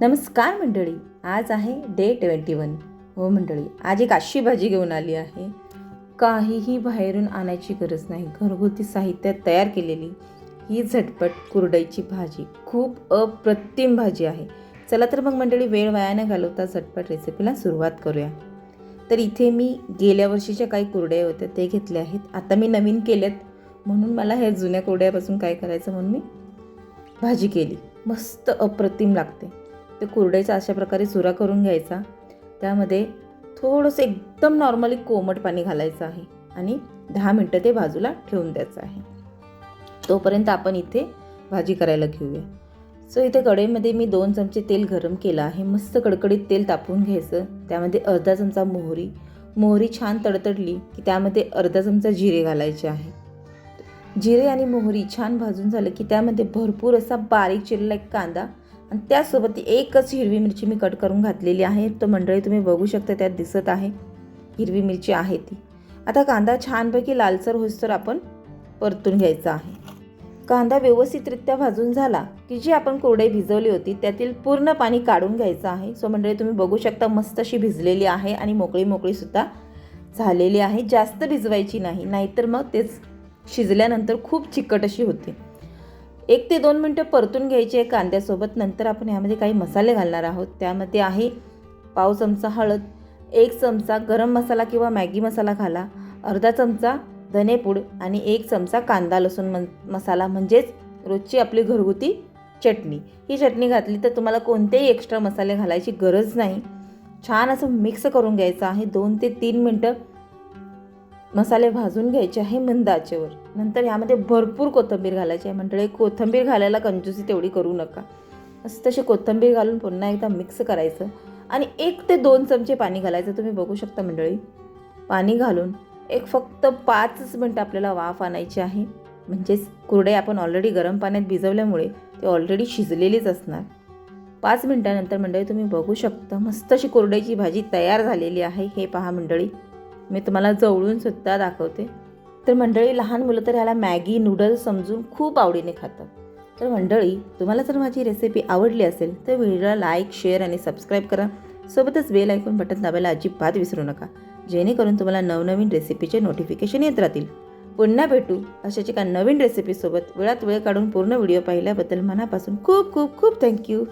नमस्कार मंडळी आज आहे डे ट्वेंटी वन हो मंडळी आज एक अशी भाजी घेऊन आली आहे. काहीही बाहेरून आणायची गरज नाही. घरगुती साहित्यात तयार केलेली ही झटपट कुरडईची भाजी. खूप अप्रतिम भाजी आहे. चला तर मग मंडळी वेळ वाया न घालवता झटपट रेसिपीला सुरुवात करूया. तर इथे मी गेल्या वर्षीच्या काही कुरड्या होत्या ते घेतले आहेत. आता मी नवीन केल्यात. म्हणून मला ह्या जुन्या कुरड्यापासून काय करायचं म्हणून मी भाजी केली. मस्त अप्रतिम लागते. ते कुरडईचा अशा प्रकारे चुरा करून घ्यायचा. त्यामध्ये थोडंसं एकदम नॉर्मली कोमट पाणी घालायचं आहे आणि दहा मिनटं ते बाजूला ठेवून द्यायचं आहे. तोपर्यंत आपण इथे भाजी करायला घेऊया. सो इथे कढईमध्ये मी दोन चमचे तेल गरम केलं आहे. मस्त कडकडीत तेल तापवून घ्यायचं. त्यामध्ये अर्धा चमचा मोहरी. मोहरी छान तडतडली की त्यामध्ये अर्धा चमचा जिरे घालायचे आहे. जिरे आणि मोहरी छान भाजून झालं की त्यामध्ये भरपूर असा बारीक चिरलेला एक कांदा आणि त्यासोबत ती एकच हिरवी मिरची मी कट करून घातलेली आहे. तो मंडळी तुम्ही बघू शकता त्यात दिसत आहे. हिरवी मिरची आहे ती. आता कांदा छानपैकी लालसर होईस्तर आपण परतून घ्यायचा आहे. कांदा व्यवस्थितरित्या भाजून झाला की जी आपण कोरडे भिजवली होती त्यातील पूर्ण पाणी काढून घ्यायचं आहे. सो मंडळी तुम्ही बघू शकता मस्त अशी भिजलेली आहे आणि मोकळी मोकळीसुद्धा झालेली आहे. जास्त भिजवायची नाही नाहीतर मग तेच शिजल्यानंतर खूप चिकट अशी होते. एक ते दोन मिनटं परतून घ्यायची कांद्यासोबत. नंतर आपण ह्यामध्ये काही मसाले घालणार आहोत. त्यामध्ये आहे पाव चमचा हळद एक चमचा गरम मसाला किंवा मॅगी मसाला घाला अर्धा चमचा धनेपूड आणि एक चमचा कांदा लसूण मन मसाला म्हणजेच रोजची आपली घरगुती चटणी. ही चटणी घातली तर तुम्हाला कोणतेही एक्स्ट्रा मसाले घालायची गरज नाही. छान असं मिक्स करून घ्यायचं आहे. दोन ते तीन मिनटं मसाले भाजून घ्यायचे आहे मंद आचेवर नंतर यामध्ये भरपूर कोथिंबीर घालायची आहे. मंडळी कोथिंबीर घालायला कंजूसी तेवढी करू नका. असं तशी कोथिंबीर घालून पुन्हा एकदा मिक्स करायचं. आणि एक ते दोन चमचे पाणी घालायचं. तुम्ही बघू शकता मंडळी पाणी घालून एक फक्त पाचच मिनटं आपल्याला वाफ आणायची आहे. म्हणजेच कुरडे आपण ऑलरेडी गरम पाण्यात भिजवल्यामुळे ते ऑलरेडी शिजलेलीच असणार. पाच मिनटानंतर मंडळी तुम्ही बघू शकता मस्त अशी कुरड्याची भाजी तयार झालेली आहे. हे पहा मंडळी. मी तुम्हाला जवळून सुद्धा दाखवते. तर मंडळी लहान मुलं तर ह्याला मॅगी नूडल्स समजून खूप आवडीने खातात. तर मंडळी तुम्हाला जर माझी रेसिपी आवडली असेल तर व्हिडिओला लाईक शेअर आणि सबस्क्राईब करा. सोबतच बेल ऐकून बटन दाबायला अजिबात विसरू नका जेणेकरून तुम्हाला नवनवीन रेसिपीचे नोटिफिकेशन येत राहतील. पुन्हा भेटू अशाच एका नवीन रेसिपीसोबत वेळात वेळ काढून पूर्ण व्हिडिओ पाहिल्याबद्दल मनापासून खूप खूप खूप थँक्यू